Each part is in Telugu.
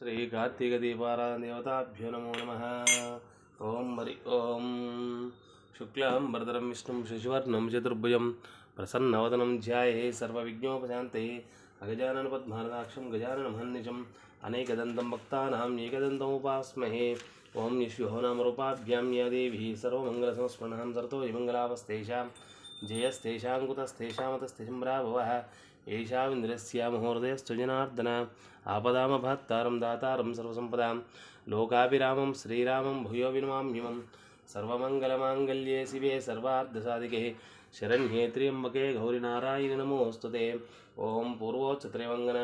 శ్రీ కార్తీక దీపారాధన దేవతాభ్యో నమో నమ ఓం హరి ఓం శుక్లాం వరదరం విష్ణుం శశివర్ణం చతుర్భుజం ప్రసన్నవదనం ధ్యాయే సర్వవిఘ్నోపశాంతే అగజానన పద్మానదాక్షం గజాననమహన్నిజం అనేకదంతం భక్తానాం ఏకదంతముపాస్మహే ఓం యశ్వో నామరూపాభ్యాం యా దేవి సర్వమంగళసంస్మరణం సరతో విమంగళావస్తేషాం జయస్తేషాంకుతస్తేషామతస్తేషం కుతస్తేషామతస్తేషంబ్రాభవः ఏషావింద్రస్య మహోదయస్తు జనార్దన ఆపదామభత్తారం దాతారం సర్వసంపదాం లోకాభిరామం శ్రీరామం భూయో వినమామ్యమం సర్వమంగళమాంగళ్యే శివే సర్వార్ధసాధికే శరణ్యే త్ర్యంబకే గౌరినారాయణ నమోస్తుతే ఓం పూర్వోచ్చత్రయంగన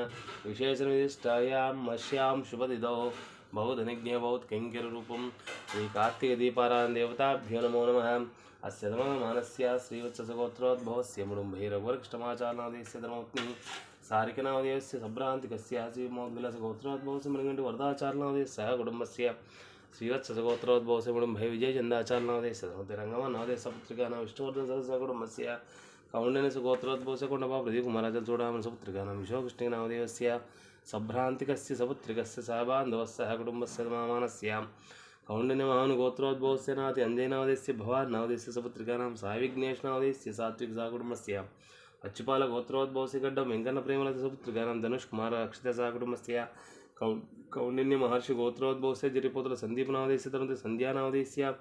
విశేషనిదిష్టాయాం మశ్యాం శుభదిదో బౌధనిజ్ఞ కార్తీక దీపారాయణ దేవతాభ్యో నమో నమः అస్య మానస్య శ్రీవత్సగోత్రోద్భవస్య ముడుంభైరఘురక్షమాచారనాదేశ్య ధర్మపత్ని సారికనామదేవస్య సభ్రాంతికస్య శ్రీమోద్విలసగోత్రోద్భవస్య మృగంటి వరదాచారనాదేశ కుటుంబస్య శ్రీవత్సగోత్రోద్భవస్య ముడుంభై విజయచందాచారనాదేశ ధర్మతిరంగమనాదేశ పత్రికానాం విష్ణువర్ధన సదస్య కుటుంబస్య కౌండని సుగోత్రోద్భవస్య కొండపా ప్రదీపకుమారాజ చూడామని సుపుత్రికానాం విశ్వకృష్ణనామదేవస్య సభ్రాంతికస్య సపుత్రికస్య సహబాంధవస్య కుటుంబస్య మామానస్య కౌండిన్యమాను కౌండిన్యమహానుగోత్రోద్భవస్య నాతి అంజయనావదేశ్య భవాన్నవదేశ్య సపుత్రికానాం సావిఘ్నేష్నావదేశ్య సాత్విక సాకుటుంబస్య అచ్చుపాల గోత్రోద్భవస్య గడ్డం వెంకన్న ప్రేమలత సపుత్రికానాం ధనుష్ కుమార అక్షిత సాకుటుంబస్య కౌ కౌండిన్య మహర్షి గోత్రోద్భవస్య జరిపోతుల సందీపనావదేశ్య తరుణతి సంధ్యానావదేశ్య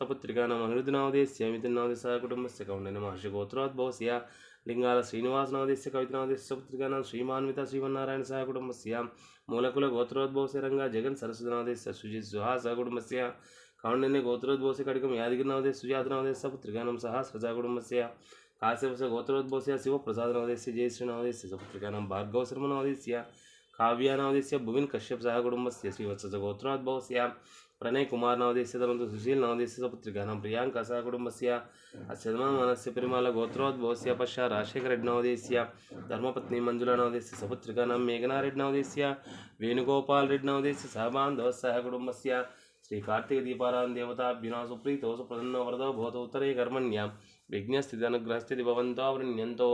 సపుత్రికానాం అనిరుద్ధనావదేశ్య మిథునావదేశ కుటుంబస్య కౌండిన్య మహర్షి గోత్రోద్భవస్య లింగాల శ్రీనివాసనావదేశ్య కవితనావదేశ్య సపుత్రికానాం శ్రీమాన్విత శ్రీమన్నారాయణ సహ కుటుంబస్య మూలకుల గోత్రోద్భవశరంగా జగన్ సరస్వతనావదేశ్య సుజిత్ సుహాస కుటుంబస్య కౌండిన్య గోత్రోద్భవస్య కడికం యాదగిరినావదేశ సుజాతనావదేశ పుత్రికానం సహా సజా కుటుంబస్య కాశ్యపస్య గోత్రోద్భవస్య శివప్రసాదనావదేశ్య జయశ్రీనావదేశ్య సపుత్రికానం భార్గవశర్మనావదేశ్య కావ్యానావదేశ్య భువిన్ కశ్యప్ సహ కుటుంబస్య శ్రీవత్స గోత్రోద్భవస్య ప్రణయ్ కుమార్ నావదేశ్య తరంతు సుశీల్ నావదేశ్య సపుత్రికానం ప్రియాంక సహ కుటుంబస్య అస్యమానస్య పెరుమాల గోత్రోద్భవస్య పశ్చా రాజశేఖర రెడ్డి నవదేశ్య ధర్మపత్ని మంజుల నవదేశ్య సపుత్రికానం మేఘనారెడ్డి నవదేశ్య వేణుగోపాల్ రెడ్డి నవదేశ్య సహబాంధవ సహ కుటుంబస్య శ్రీ కార్తీక దీపారాయణ దేవతాభ్యునా సుప్రీతో సుప్రసన్న వరదో భవతో ఉత్తరే కర్మణ్యాం విఘ్నస్థితి అనుగ్రహస్థితి భవంతో వృణ్యంతో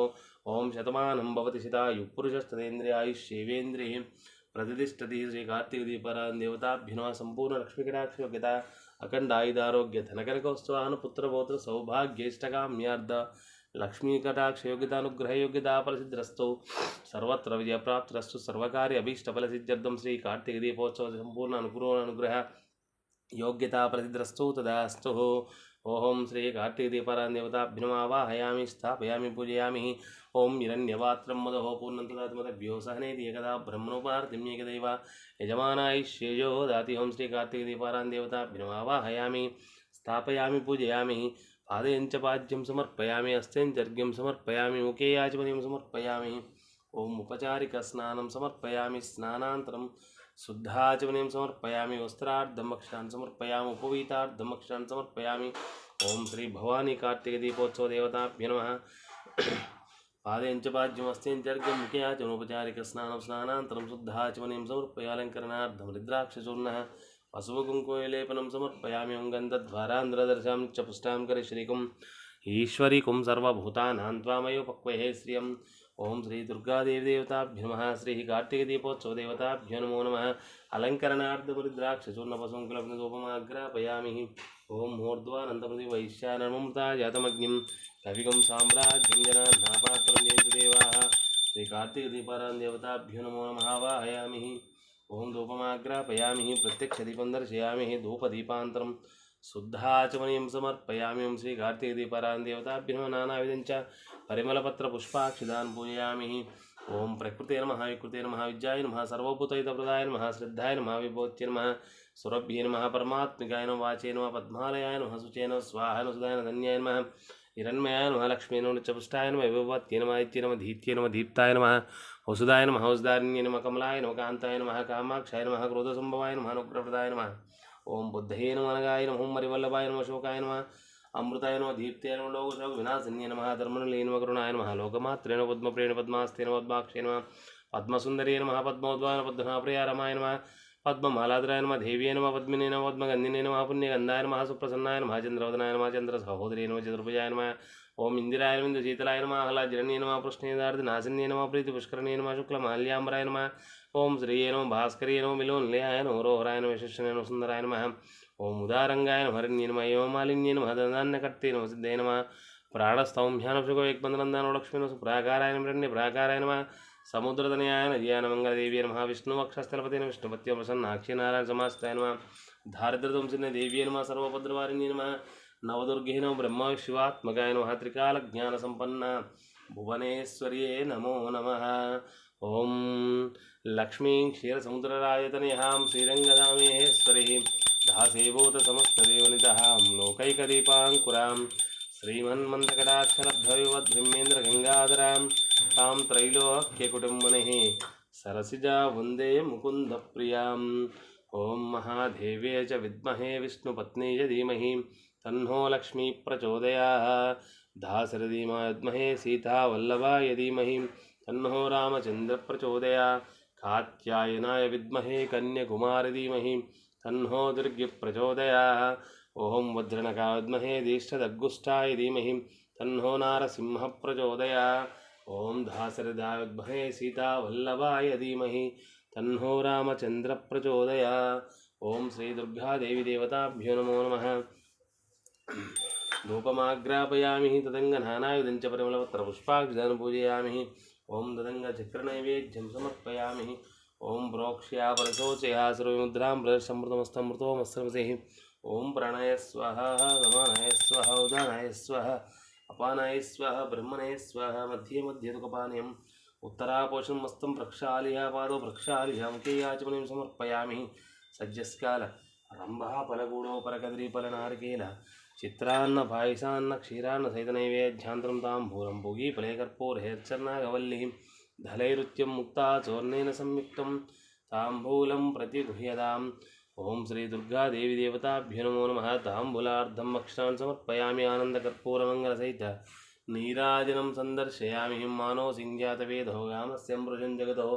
ఓం ప్రతిష్టతి శ్రీ కార్తీక దీపారాయణ దేవతాభ్యున సంపూర్ణ లక్ష్మీకటాక్షయోగ్యత అఖండ ఆయుధారోగ్య ధనకనకౌత్సవాను పుత్రపౌత్ర సౌభాగ్యేష్టకామ్యార్థ లక్ష్మీకటాక్షయోగ్యతానుగ్రహయోగ్యతా ఫలసిద్ధిరస్తు. సర్వత్ర విజయప్రాప్తిరస్తు. సర్వకార్య అభీష్టఫలసిద్ధ్యర్థం శ్రీ కార్తీక దీపోత్సవ సంపూర్ణ అనుగ్రహ అనుగ్రహ యోగ్యతా ప్రసిద్ధిరస్తు తదాస్తు. ఓం శ్రీ కార్తీక దీపారాయణ దేవతాభ్యునమావాహయామి స్థాపయామి పూజయామి ఓం హిరణ్యపాత్రం మదహో పూర్ణం తదాత్మతభ్యో సహనేది ఏకదా బ్రహ్మణోపార్థిం ఏకదైవ యజమానాయ శ్రేయో దాతి ఓం శ్రీ కార్తీక దీపారాయణ దేవతాభ్యునమావాహయామి స్థాపయామి పూజయామి పాదయంచ పాద్యం సమర్పయామి అస్థ్యంచర్గ్యం సమర్పయామి ముఖే యాచమనీయం సమర్పయామి ఓం ఉపచారిక స్నానం సమర్పయామి స్నానాంతరం శుద్ధాచమనీయం సమర్పయామి వస్త్రార్థం అక్షరాన్ని సమర్పయామి ఉపవీతార్థం అక్షరాన్ని సమర్పయామి ఓం శ్రీ భవానీ కార్తీక దీపోత్సవ దేవతాభ్య నమ పాదయంచ పాద్యం అస్థ్యంచర్గ్యం ముఖే యాచమనోపచారిక స్నానం స్నానాంతరం శుద్ధాచమనీయం సమర్పయాలంకరణార్థం రుద్రాక్షచూర్ణ పశువుకుంకుమలేపనం సమర్పయామి ఓం గంధద్వారాంధ్రదర్శాం చ పుష్టాం కరి శ్రీకుం ఈశ్వరీకుం సర్వభూతానాం త్వామయో పక్వయే శ్రియం ఓం శ్రీ దుర్గాదేవదేవతాభ్య నమ శ్రీ కార్తీక దీపోత్సవ దేవతాభ్యో నమో నమ అలంకరణార్థపరిద్రాక్షచూర్ణపశంకులగ్నోపమాగ్రాపయామి ఓం మూర్ధ్వానందపతి వైశ్యానమృతా జాతమగ్నిం కవికం సామ్రాజ్యం జనాపాత్రం జయంతి దేవా శ్రీ కార్తీక శుద్ధాచమనీయం సమర్పయామ్యం శ్రీ కార్తీక దీపారాయణ దేవతాభ్యో నానావిధం పరిమళపత్ర పుష్పాక్షిదాన్ పూజయామి ఓం ప్రకృతే నమ వికృతే నమ విద్యాయ నమ సర్వభూతహితప్రదాయ నమ శ్రద్ధాయ నమ విభూత్య నమ సురభ్యే నమ పరమాత్మికాయ నమ వాచే నమ పద్మాలయాయ నమ శుచే నమ స్వాహ నమ ధన్యాయ నమ హిరణ్మయాయ నమ లక్ష్మీ నమ నిత్యపుష్టాయ నమ విభవత్య నమ ఇత్య నమ ధీత్య నమ దీప్తాయ నమ వసుదాయ నమ హౌస్దారిణ్య నమ కమలాయ నమ కాంతాయ నమ కామాక్షాయ నమ క్రోధసంభవాయ నమ అనుగ్రహప్రదాయ నమ ఓం బుద్ధయే నమ అనగాయ నమ ఓం మరివల్లభాయ నమ శోకాయ నమ అమృతాయ నమ దీప్తే నమ లోకశోక వినాశన్య నమ ధర్మనులే నమ కరుణాయ నమ లోకమాత్రే నమ పద్మప్రేణ పద్మాస్తే నమ పద్మాక్షే నమ పద్మసుందరే నమ పద్మోద్వాన పద్మనాప్రియ రమాయ నమ పద్మమాలాధరాయ నమ దేవ్యే నమ పద్మినే నమ పద్మగంధినే నమ పుణ్యగంధాయ నమ సుప్రసన్నాయ నమ చంద్రవదనాయ నమ చంద్ర సహోదరే నమ చతుర్భుజాయ నమ ఓం ఇందిరాయ నమ శీతలాయ నమ ఆహ్లాజరణ్య నమ పృష్ణేదార్థ నాశన్య నమ ప్రీతి పుష్కరణే నమ శుక్ల మాల్యాంబరాయ నమ ఓం శ్రీయే నమ భాస్కర్యే నమ మిలోన్లయాయ నమ రోహరాయ నమ. యశస్వనే ఓం ఉదారంగాయన నమ. మాలిన్యను నమ ఏమ మాలిన్య నమ. దందాన్యకర్తే నమ. సిద్ధే నమ. ప్రాణస్థౌంధ్యానభృగో ఏకబంధనందానో లక్ష్మీ నమ. ప్రాకారాయ నమ. రణ్య ప్రాకారాయ నమ. సముద్రతనయాయ నదియాన మంగళదేవ్య నమ. విష్ణువక్షస్థలపతి నమ. విష్ణుపత్య ప్రసన్నాక్షి నారాయణ సమాస్తాయ నమ. దారిద్రదంసిన దేవ్యే నమ. సర్వభద్రవారిణ్య నమ. నవదుర్గే బ్రహ్మ శివాత్మకాయ నమ. త్రికాలజ్ఞాన సంపన్న భువనేశ్వర్యే నమో నమ. ఓం లక్ష్మీం క్షీరసముద్రరాయతనయాం శ్రీరంగధామేశ్వరి దాసేభూత సమస్తదేవనితహాం లోకైకదీపాంకురాం శ్రీమన్మందకటాక్షరద్భవివద్బ్రహ్మేంద్రగంగాధరాం తాం త్రైలోక్యకుటుంబనిः సరసిజా వందే ముకుందప్రియాం ఓం మహాదేవ్యే చ విద్మహే విష్ణుపత్నీ చ ధీమహి తన్నో లక్ష్మీ ప్రచోదయాత్ దాశరథీమాయ విద్మహే సీతావల్లభాయ तन्महो रामचन्द्रप्रचोदया। कात्यायनाय विद्महे कन्याकुमारी धीमहि। तन्नो दुर्गप्रचोदयाः। ओं वज्रनका विद्महे दीष्टदग्गुष्ठाय धीमहि। तन्नो नारसिंहः प्रचोदया ओं दासरदा विद्महे सीतावल्लभाय धीमहि। तन्नो दुर्गा देवी देवताभ्यो नमो नमः। धूपमाग्रापयामि तदङ्गनानायुधं च परिमलपत्रपुष्पाक्षान् पूजयामि నమః ధూపమాగ్రాపయామి తదంగనానాయుధం చ ఓం తదంగ చక్రనైవేద్యం సమర్పయామి. ఓం ప్రోక్ష్యా పరశోచయా సర్వముద్రాం ప్రదర్శమృతమస్తమృతోమస్రమసే ఓం ప్రణయ స్వహ గమనయ స్వహ ఉదానయ స్వహ అపానాయ స్వహ బ్రహ్మణయ స్వహ మధ్యే మధ్య దుఃఖపానీయం. ఉత్తరాపోషం మస్తం ప్రక్షాళయ పాదో ప్రక్షాళయ ముఖేయాచమనం సమర్పయామి. సజ్జస్కాల రంభా ఫలగూడోపరకదరీఫల నారికేల చిత్రాన్న పాయసాన్న క్షీరాన్న సహిత నైవేద్యాంతరం తాం భూరం భోగి ఫలేకర్పూర్హేర్చర్నాగవల్లి ధలైరుత్యం ముక్త చూర్ణేన సంయుక్తం తాంబూలం ప్రతి గుహ్యదాం ఓం శ్రీ దుర్గాదేవి దేవతాభ్యునమో నమ తాంబూలార్థం అక్షరాన్ సమర్పయామి ఆనందకర్పూరమంగళసహిత నీరాజనం సందర్శయామి మానో సింజాతవేదో గామస్యం మృజం జగతో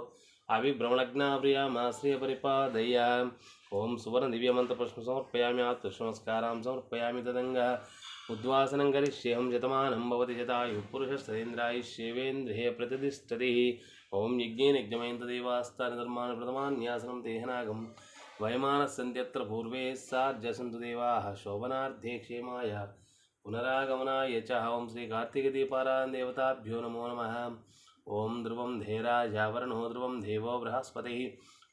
అభిభ్రమణజ్ఞాప్రియామాశ్రియ పరిపాదయ ఓం సువర్ణ దివ్యమంత దివ్యమంత్రపుష్పం సమర్పయామి ఆత్మనమస్కారం సమర్పయామి తదంగా ఉద్వాసనం కరిష్యేహం శతమానం భవతి శతాయు పురుషస్తేంద్రాయుష్యేవేంద్రియ ప్రతిష్టతి ఓం యజ్ఞేన యజ్ఞమయంతదేవాస్తాని ధర్మాన్ని ప్రథమాన్యాసనం తేహనాగం వయమానస్సంత్యత్ర పూర్వే సార్జసంతు దేవా శోభనార్థే క్షేమాయ పునరాగమనాయ చ ఓం శ్రీ కార్తీక దీపారాయణ దేవతాభ్యో నమో నమ ఓం ధ్రువం ధీరాజావరణో ధ్రువం దేవో బృహస్పతి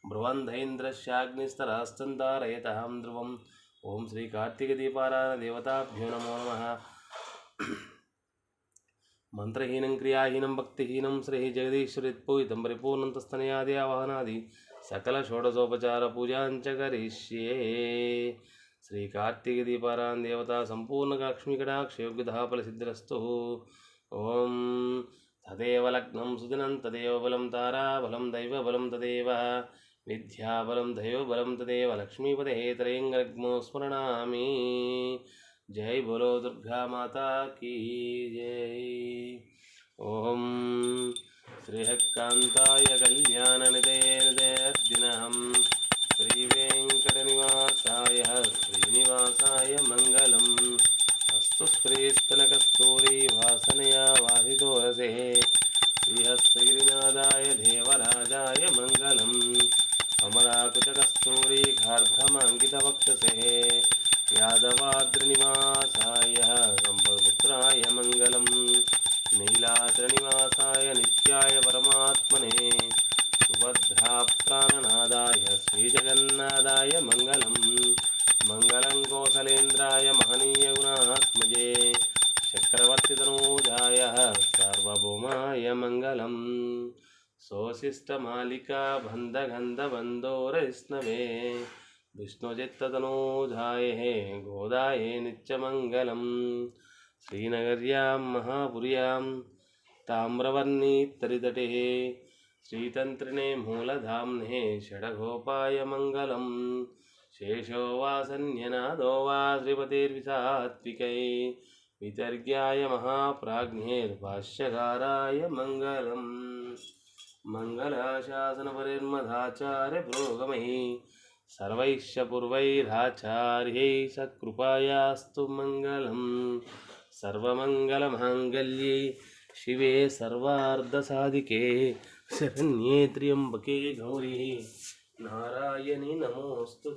బ్రువంధైంద్రశ్యాగ్నిస్తరాస్తంతారయతహం ధ్రువం. ఓం శ్రీ కార్తీక కార్తీకదీపారాయణ దేవతాభ్యో నమో నమ. మంత్రహీనం క్రియాహీనం భక్తిహీనం శ్రీ జగదీశ్వరిత్పూయితం పరిపూర్ణం తస్తనయాది ఆవాహనాది సకల షోడశోపచార పూజాంచ కరిష్యే. శ్రీ కార్తీక దీపారాయణ దేవత సంపూర్ణ లక్ష్మీకటాక్షయోగ్యధాఫల సిద్ధిరస్తు ఓం తదేవ లగ్నం సుదినం తదేవ బలం తారాబలం దైవబలం తదేవ విద్యాబలం దైవబలం తదేవ లక్ష్మీపదే త్రయంగగ్మో స్మరణామి. జై బోలో దుర్గా మాతా కీ జై. ఓం శ్రీహకాంతాయ కళ్యాణనిదయనిదయర్దినం శ్రీవేంకటనివాసాయ శ్రీనివాసాయ మంగళం. అస్తు స్త్రీస్తన वासनया वासितोरसे श्रीहस्तगिरिनादाय देवराजाय मङ्गलम्। अमलाकुचकस्तूरीघार्धमाङ्कितवक्षसे यादवाद्रनिवासाय सम्पदपुत्राय मङ्गलम्। नीलाद्रनिवासाय नित्याय परमात्मने। सुभद्राप्राणनादाय श्रीजगन्नादाय मङ्गलम्। मङ्गलं कोसलेन्द्राय महनीयगुणात्मजे तनोजाय सार्वभौमाय मङ्गलम् सोऽशिष्टमालिका बन्धगन्धबन्धोरैष्णवे गोदाए गोदाय श्रीनगरिया श्रीनगर्यां महापुर्यां ताम्रवर्णीतरितटे श्रीतंत्रिणे मूलधाने षडगोपाय मंगल शेषो वा सन्न्यनादो वा श्रीपतिर्विसात्विकै। శ్రీపతిర్విసాత్వికై వితర్గ్యాయ మహాప్రాజ్ఞైర్భాష్యకారాయ మంగళం మంగళాశాసనపరిర్మధాచార్య పురోగమై సర్వైశ్య పూర్వైరాచార్యై సకృపాయాస్తు మంగళం సర్వమంగళమాంగళ్యే శివే సర్వార్ధసాధికే శరణ్యే త్ర్యంబకే గౌరీ నారాయణి నమోస్తు